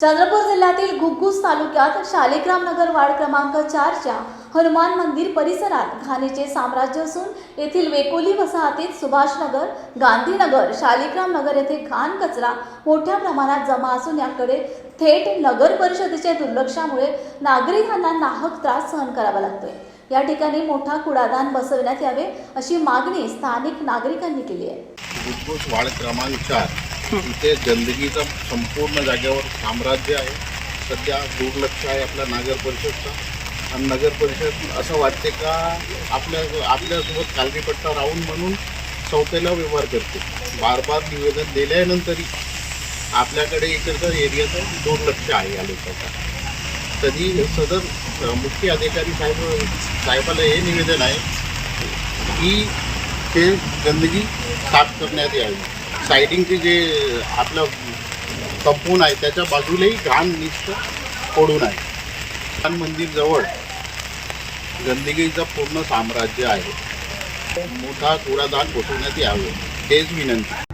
चंद्रपूर जिल्ह्यातील घुग्गुस तालुक्यात शालिग्राम नगर वार्ड क्रमांक चारच्या हनुमान मंदिर परिसरात घाणीचे साम्राज्य असून येथील वेकोली वसाहतीत सुभाषनगर गांधीनगर शालिग्राम नगर येथे घाण कचरा मोठ्या प्रमाणात जमा असून याकडे थेट नगर परिषदेच्या दुर्लक्षामुळे नागरिकांना नाहक त्रास सहन करावा लागतोय. या ठिकाणी मोठा कुडादान बसवण्यात यावे अशी मागणी स्थानिक नागरिकांनी केली आहे. क्रमांक इथे गंदगीचं संपूर्ण जागेवर साम्राज्य आहे. सध्या दुर्लक्ष आहे आपल्या नगर परिषदचा. आणि नगर परिषद असं वाटते का आपल्या आपल्यासोबत कालरीपट्टा राहून म्हणून चौथ्याला व्यवहार करते. बार बार निवेदन दिल्यानंतरही आपल्याकडे इकडचं एरियाचं दुर्लक्ष आहे या लोकांचा. तरी सदर मुख्य अधिकारी साहेब साहेबाला हे निवेदन आहे की ते गंदगी साफ करण्यात यावी. सायडिंगचे जे आपलं कंपाऊंड आहे त्याच्या बाजूलाही घाण निस्त पडून आहे. हनुमान मंदिरजवळ गंदगीचं पूर्ण साम्राज्य आहे. मोठा कूडादान बसवण्यात यावे तेच विनंती.